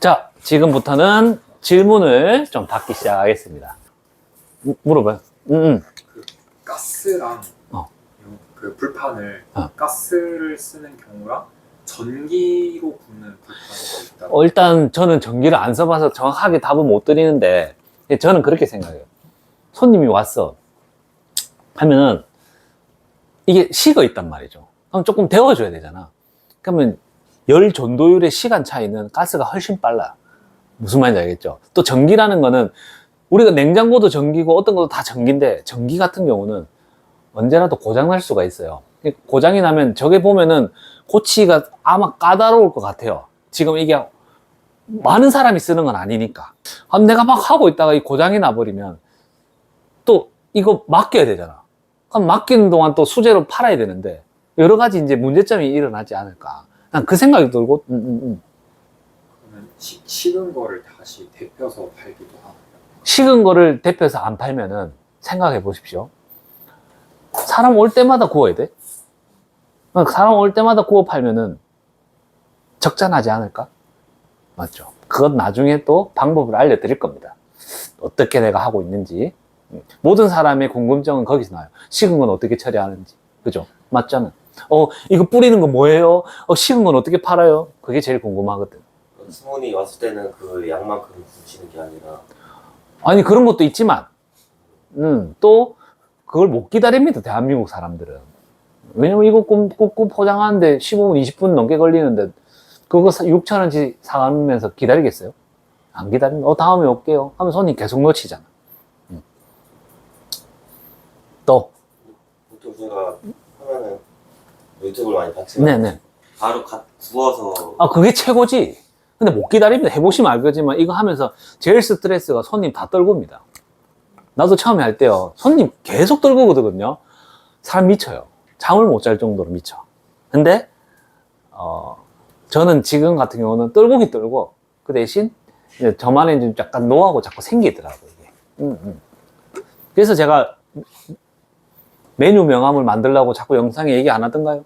자, 지금부터는 질문을 좀 받기 시작하겠습니다. 무- 물어봐요. 음, 음. 가스랑 어. 그 불판을 어. 가스를 쓰는 경우랑 전기로 굽는 불판이 있다. 어, 일단 저는 전기를 안 써봐서 정확하게 답은 못 드리는데 예, 저는 그렇게 생각해요. 손님이 왔어 하면은 이게 식어 있단 말이죠. 그럼 조금 데워줘야 되잖아. 그러면 열 전도율의 시간 차이는 가스가 훨씬 빨라. 무슨 말인지 알겠죠? 또 전기라는 거는 우리가 냉장고도 전기고 어떤 것도 다 전기인데 전기 같은 경우는 언제라도 고장 날 수가 있어요. 고장이 나면 저게 보면은 고치기가 아마 까다로울 것 같아요. 지금 이게 많은 사람이 쓰는 건 아니니까. 아, 내가 막 하고 있다가 이 고장이 나버리면 또 이거 맡겨야 되잖아. 그럼 맡기는 동안 또 수제로 팔아야 되는데 여러 가지 이제 문제점이 일어나지 않을까. 난 그 생각이 들고, 음, 음, 음. 그러면 식은 거를 다시 데펴서 팔기도 하고. 식은 거를 대표해서 안 팔면은 생각해 보십시오. 사람 올 때마다 구워야 돼? 그러니까 사람 올 때마다 구워 팔면은 적자나지 않을까? 맞죠? 그건 나중에 또 방법을 알려드릴 겁니다. 어떻게 내가 하고 있는지. 모든 사람의 궁금증은 거기서 나요. 식은 건 어떻게 처리하는지. 그죠? 맞잖아. 어, 이거 뿌리는 건 뭐예요? 어, 식은 건 어떻게 팔아요? 그게 제일 궁금하거든. 승훈이 왔을 때는 그 양만큼 굽시는 게 아니라 아니 그런 것도 있지만 음, 또 그걸 못 기다립니다 대한민국 사람들은 왜냐면 이거 굽고 포장하는데 15분 20분 넘게 걸리는데 그거 6천 원치 사가면서 기다리겠어요? 안 기다립니다 어 다음에 올게요 하면 손님 계속 놓치잖아 음. 또 보통 하면은 유튜브를 많이 봤지만 네네. 바로 갓 구워서 아 그게 최고지. 근데 못 기다립니다. 해보시면 알겠지만 이거 하면서 제일 스트레스가 손님 다 떨굽니다. 나도 처음에 할 때요. 손님 계속 떨구거든요. 사람 미쳐요. 잠을 못 잘 정도로 미쳐. 근데 어 저는 지금 같은 경우는 떨고기 떨고 그 대신 저만의 좀 약간 노하고 자꾸 생기더라고요 이게. 음, 음. 그래서 제가 메뉴 명함을 만들려고 자꾸 영상에 얘기 안 하던가요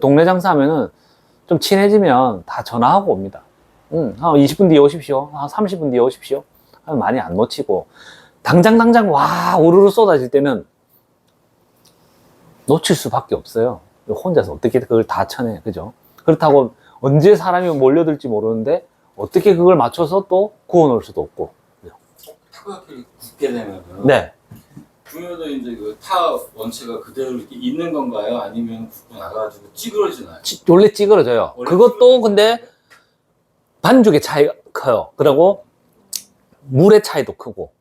동네 장사하면은 좀 친해지면 다 전화하고 옵니다. 응, 한 20분 뒤에 오십시오. 한 30분 뒤에 오십시오. 하면 많이 안 놓치고, 당장, 당장, 와, 우르르 쏟아질 때는 놓칠 수밖에 없어요. 혼자서 어떻게 그걸 다 쳐내. 그죠? 그렇다고 언제 사람이 몰려들지 모르는데, 어떻게 그걸 맞춰서 또 구워놓을 수도 없고. 타코야끼를 굽게 되면은 네. 구면은 이제 그타 원체가 그대로 이렇게 있는 건가요? 아니면 굽고 나가지고 찌그러지나요? 찌- 원래 찌그러져요. 원래 그것도 근데 반죽의 차이가 커요. 그리고 물의 차이도 크고,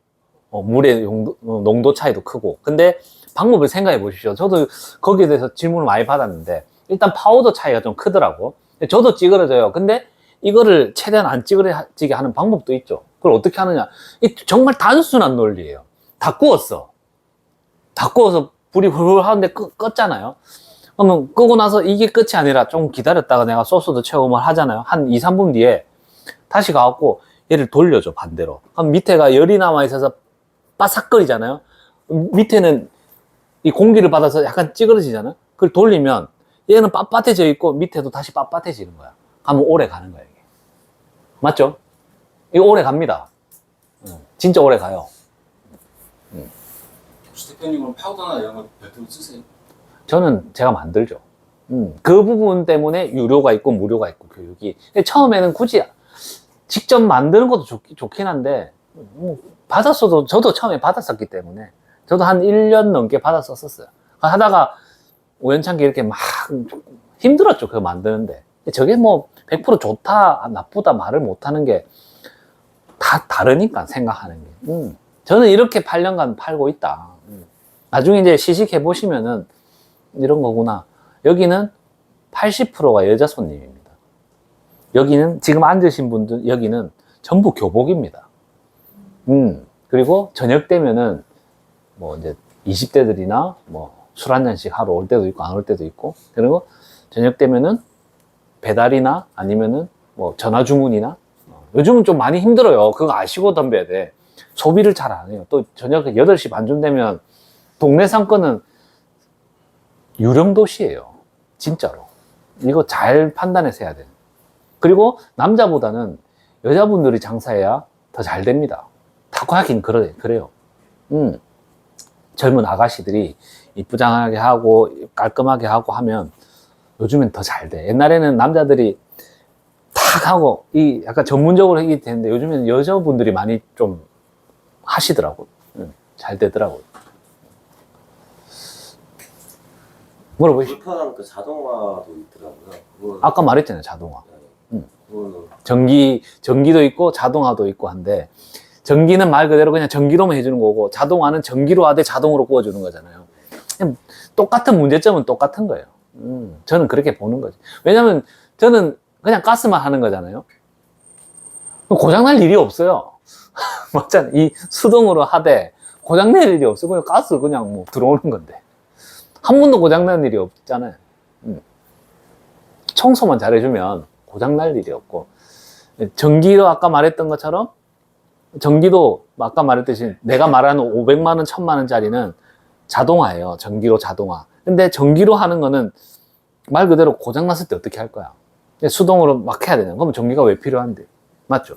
어, 물의 용도, 어, 농도 차이도 크고. 근데 방법을 생각해 보십시오. 저도 거기에 대해서 질문을 많이 받았는데, 일단 파우더 차이가 좀 크더라고. 저도 찌그러져요. 근데 이거를 최대한 안 찌그러지게 하는 방법도 있죠. 그걸 어떻게 하느냐. 이 정말 단순한 논리예요. 다 구웠어. 다 구워서 불이 훌훌 하는데 끄, 껐잖아요. 그러면 끄고 나서 이게 끝이 아니라 좀 기다렸다가 내가 소스도 체험을 하잖아요. 한 2, 3분 뒤에 다시 가갖고 얘를 돌려줘, 반대로. 그럼 밑에가 열이 남아있어서 바삭거리잖아요. 밑에는 이 공기를 받아서 약간 찌그러지잖아요. 그걸 돌리면 얘는 빳빳해져 있고 밑에도 다시 빳빳해지는 거야. 가면 오래 가는 거야, 이게. 맞죠? 이거 오래 갑니다. 응, 진짜 오래 가요. 대표님은 파우더나 이런 걸 별도로 쓰세요? 저는 제가 만들죠. 음, 그 부분 때문에 유료가 있고 무료가 있고 교육이. 근데 처음에는 굳이 직접 만드는 것도 좋, 좋긴 한데, 뭐 받았어도, 저도 처음에 받았었기 때문에, 저도 한 1년 넘게 받았었어요. 하다가 우연찮게 이렇게 막 힘들었죠. 그거 만드는데. 저게 뭐 100% 좋다, 나쁘다 말을 못하는 게 다 다르니까 생각하는 게. 음, 저는 이렇게 8년간 팔고 있다. 음. 나중에 이제 시식해 보시면은 이런 거구나. 여기는 80%가 여자 손님입니다. 여기는 지금 앉으신 분들 여기는 전부 교복입니다. 음 그리고 저녁 되면은 뭐 이제 20대들이나 뭐 술 한 잔씩 하러 올 때도 있고 안 올 때도 있고 그리고 저녁 되면은 배달이나 아니면은 뭐 전화 주문이나 어, 요즘은 좀 많이 힘들어요. 그거 아시고 덤벼야 돼. 소비를 잘 안 해요. 또 저녁 8시 반쯤 되면 동네 상권은 유령 도시예요. 진짜로. 이거 잘 판단해서 해야 돼. 그리고 남자보다는 여자분들이 장사해야 더 잘 됩니다. 타코야키는 그래, 그래요. 음. 젊은 아가씨들이 이쁘장하게 하고 깔끔하게 하고 하면 요즘엔 더 잘 돼. 옛날에는 남자들이 탁 하고 이 약간 전문적으로 하게 되는데 요즘에는 여자분들이 많이 좀 하시더라고요. 음, 잘 되더라고요. 물어보시죠. 불편한 그 자동화도 있더라고요. 그거 아까 말했잖아요, 자동화. 음. 그거는 전기, 전기도 있고 자동화도 있고 한데, 전기는 말 그대로 그냥 전기로만 해주는 거고, 자동화는 전기로 하되 자동으로 구워주는 거잖아요. 그냥 똑같은 문제점은 똑같은 거예요. 음, 저는 그렇게 보는 거지. 왜냐면 저는 그냥 가스만 하는 거잖아요. 그럼 고장날 일이 없어요. 맞잖아. 이 수동으로 하되 고장날 일이 없어. 그냥 가스 그냥 뭐 들어오는 건데. 한 번도 고장난 일이 없잖아요. 음. 청소만 잘해주면 고장날 일이 없고. 전기로 아까 말했던 것처럼 전기도 아까 말했듯이 내가 말하는 500만 원, 1000만 원짜리는 자동화예요. 전기로 자동화. 근데 전기로 하는 거는 말 그대로 고장 났을 때 어떻게 할 거야? 수동으로 막 해야 되냐? 그러면 전기가 왜 필요한데? 맞죠?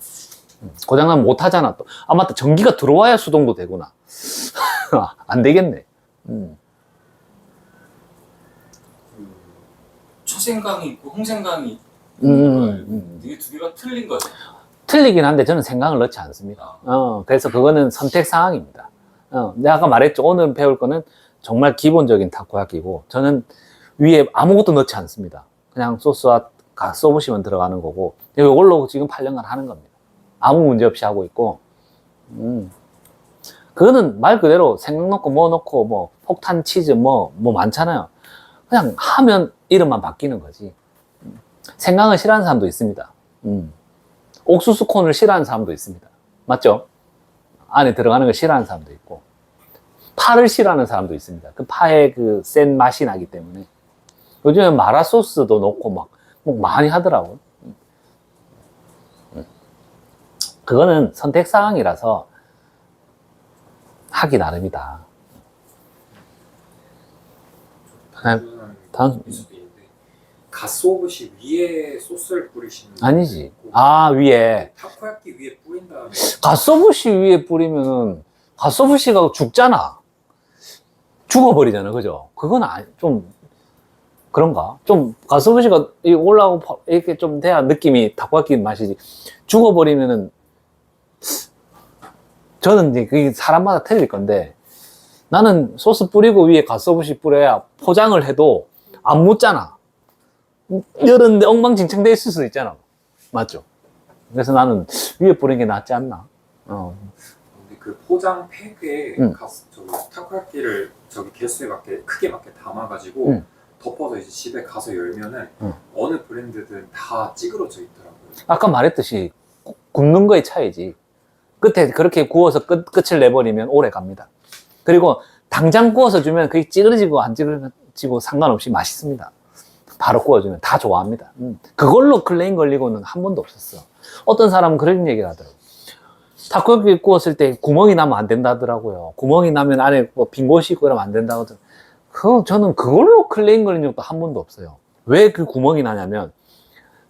음, 고장 나면 못 하잖아 또. 아 맞다. 전기가 들어와야 수동도 되구나. 안 되겠네. 음. 초생강이 있고 홍생강이 음, 있는 음, 거예요. 음. 이게 두 개가 틀린 거죠. 틀리긴 한데 저는 생각을 넣지 않습니다. 어, 그래서 그거는 선택 사항입니다. 어, 내가 아까 말했죠. 오늘 배울 거는 정말 기본적인 타코야끼고 저는 위에 아무것도 넣지 않습니다. 그냥 소스와 가 쏘부시면 들어가는 거고 이걸로 지금 8년간 하는 겁니다. 아무 문제 없이 하고 있고 음. 그거는 말 그대로 생각 넣고 뭐 넣고 뭐 폭탄 치즈 뭐 뭐 많잖아요. 그냥 하면 이름만 바뀌는 거지. 음. 생강을 싫어하는 사람도 있습니다. 음. 옥수수 콘을 싫어하는 사람도 있습니다. 맞죠? 안에 들어가는 걸 싫어하는 사람도 있고 파를 싫어하는 사람도 있습니다. 그 파의 그 센 맛이 나기 때문에 요즘에 마라 소스도 넣고 막, 뭐 많이 하더라고요. 음. 그거는 선택 사항이라서 하기 나름이다. 다음 수도 있는데 가스오브시 위에 소스를 뿌리시는 아니지. 있고 아 위에 타코야끼 위에 뿌린 다음에 가소부시 위에 뿌리면은 가소부시가 죽잖아. 죽어버리잖아, 그죠? 그건 아니, 좀 그런가? 좀 가소부시가 이 올라오고 파- 이렇게 좀 돼야 느낌이 타코야끼 맛이지. 죽어버리면은 저는 이제 그게 사람마다 틀릴 건데 나는 소스 뿌리고 위에 가소부시 뿌려야 포장을 해도 안 묻잖아. 열었는데 엉망진창 돼 있을 수 있잖아. 맞죠? 그래서 나는 위에 뿌리는 게 낫지 않나? 어. 근데 그 포장 팩에 음. 가스 저기 타코야끼를 저기 개수에 맞게 크게 맞게 담아가지고 음. 덮어서 이제 집에 가서 열면은 음. 어느 브랜드든 다 찌그러져 있더라고요. 아까 말했듯이 구- 굽는 거의 차이지. 끝에 그렇게 구워서 끝, 끝을 내버리면 오래 갑니다. 그리고 당장 구워서 주면 그게 찌그러지고 안 찌그러지고 상관없이 맛있습니다. 바로 구워주면 다 좋아합니다. 음. 그걸로 클레임 걸리고는 한 번도 없었어. 어떤 사람은 그런 얘기를 하더라고요. 타코야끼 구웠을 때 구멍이 나면 안 된다 하더라고요. 구멍이 나면 안에 뭐 빈 곳이 있고 이러면 안 된다고. 그, 저는 그걸로 클레임 걸린 적도 한 번도 없어요. 왜 그 구멍이 나냐면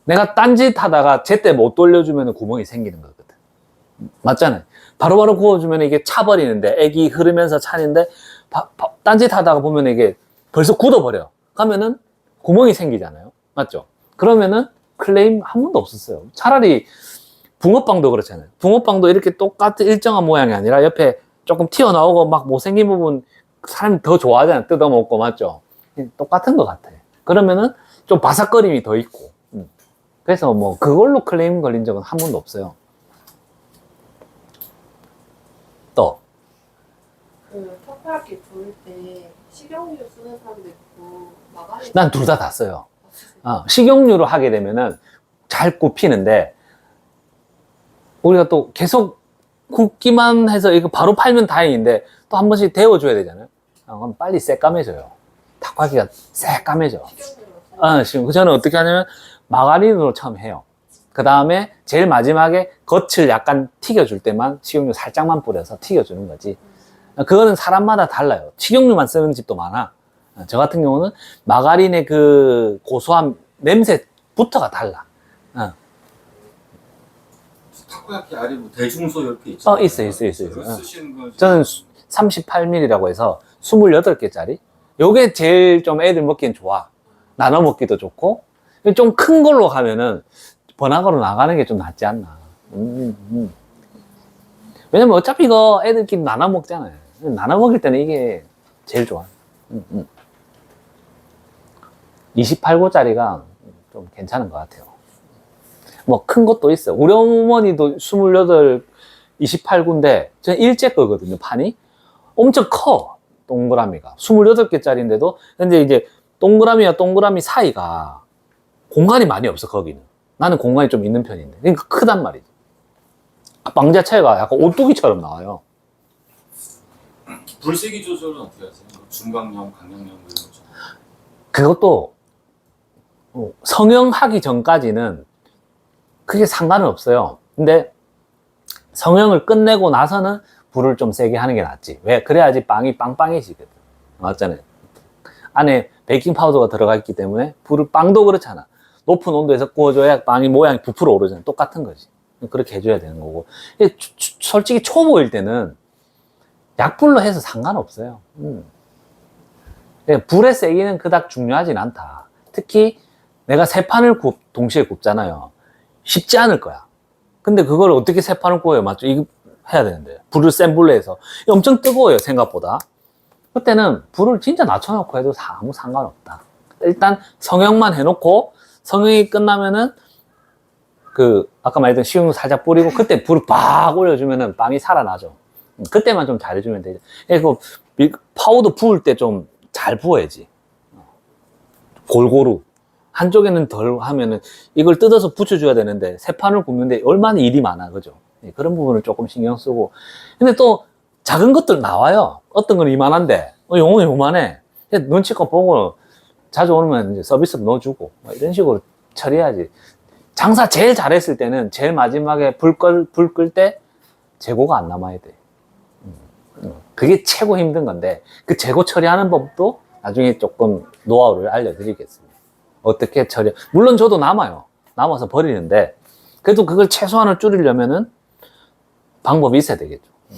내가 딴짓 하다가 제때 못 돌려주면 구멍이 생기는 거거든. 맞잖아요. 바로바로 구워주면 이게 차버리는데, 액이 흐르면서 차는데, 바- 바- 딴짓 하다가 보면 이게 벌써 굳어버려. 그러면은 구멍이 생기잖아요. 맞죠? 그러면은 클레임 한 번도 없었어요. 차라리 붕어빵도 그렇잖아요. 붕어빵도 이렇게 똑같은 일정한 모양이 아니라 옆에 조금 튀어나오고 막 못생긴 부분 사람이 더 좋아하잖아요. 뜯어먹고, 맞죠? 똑같은 것 같아. 그러면은 좀 바삭거림이 더 있고. 음. 그래서 뭐 그걸로 클레임 걸린 적은 한 번도 없어요. 또그 타코야끼 부을 때 식용유 쓰는 사람도 있고 마가린 난 둘 다 다 써요. 어, 식용유로 하게 되면은 잘 굽히는데 우리가 또 계속 굽기만 해서 이거 바로 팔면 다행인데 또 한 번씩 데워줘야 되잖아요. 어, 그럼 빨리 새까매져요. 닭과기가 새까매져. 식용유로 써요. 아, 지금 저는 어떻게 하냐면 마가린으로 처음 해요. 그 다음에 제일 마지막에 겉을 약간 튀겨줄 때만 식용유 살짝만 뿌려서 튀겨주는 거지. 그거는 사람마다 달라요. 식용유만 쓰는 집도 많아. 어, 저 같은 경우는 마가린의 그 고소한 냄새부터가 달라. 어, 타코야키 아래 뭐 대중소 이렇게 있잖아요. 어, 있어요, 있어요, 있어요. 그거 어. 쓰시는 거 저는 38mm라고 해서 28개짜리. 요게 제일 좀 애들 먹기엔 좋아. 나눠 먹기도 좋고. 좀 큰 걸로 가면은 번화가로 나가는 게 좀 낫지 않나. 음, 음. 왜냐면 어차피 이거 애들끼리 나눠 먹잖아요. 나눠 먹을 때는 이게 제일 좋아. 음, 음. 28고짜리가 좀 괜찮은 것 같아요. 뭐 큰 것도 있어요. 우리 어머니도 28, 28구인데 저는 일제 거거든요, 판이. 엄청 커, 동그라미가. 28개짜리인데도, 근데 이제 동그라미와 동그라미 사이가 공간이 많이 없어, 거기는. 나는 공간이 좀 있는 편인데. 그러니까 크단 말이지. 빵 자체가 약간 오뚜기처럼 나와요. 불세기 조절은 어떻게 하세요? 뭐 중강염, 이런 거. 그것도 어, 성형하기 전까지는 크게 상관은 없어요. 근데 성형을 끝내고 나서는 불을 좀 세게 하는 게 낫지. 왜? 그래야지 빵이 빵빵해지거든. 맞잖아요. 안에 베이킹 파우더가 들어가 있기 때문에 불을 빵도 그렇잖아. 높은 온도에서 구워줘야 빵이 모양이 부풀어 오르잖아. 똑같은 거지. 그렇게 해줘야 되는 거고. 솔직히 초보일 때는 약불로 해서 상관없어요. 음. 예, 불의 세기는 그닥 중요하진 않다. 특히 내가 세 판을 굽, 동시에 굽잖아요. 쉽지 않을 거야. 근데 그걸 어떻게 세 판을 구워요? 맞죠? 이거 해야 되는데. 불을 센 불로 해서. 엄청 뜨거워요, 생각보다. 그때는 불을 진짜 낮춰놓고 해도 다 아무 상관없다. 일단 성형만 해놓고 성형이 끝나면은 그 아까 말했던 식용유 살짝 뿌리고 그때 불을 빡 올려주면은 빵이 살아나죠. 음, 그때만 좀 잘해주면 되죠. 예, 그 밀- 파우더 부을 때 좀 잘 부어야지. 골고루. 한쪽에는 덜 하면은 이걸 뜯어서 붙여줘야 되는데 세 판을 굽는데 얼마나 일이 많아. 그죠? 예, 그런 부분을 조금 신경 쓰고. 근데 또 작은 것들 나와요. 어떤 건 이만한데, 어, 용은 요만해. 눈치껏 보고 자주 오면 이제 서비스로 넣어주고 뭐 이런 식으로 처리해야지. 장사 제일 잘했을 때는 제일 마지막에 불 끌, 불 끌 때 재고가 안 남아야 돼. 음, 그게 최고 힘든 건데 그 재고 처리하는 법도 나중에 조금 노하우를 알려드리겠습니다. 어떻게 처리? 물론 저도 남아요. 남아서 버리는데 그래도 그걸 최소한을 줄이려면은 방법이 있어야 되겠죠.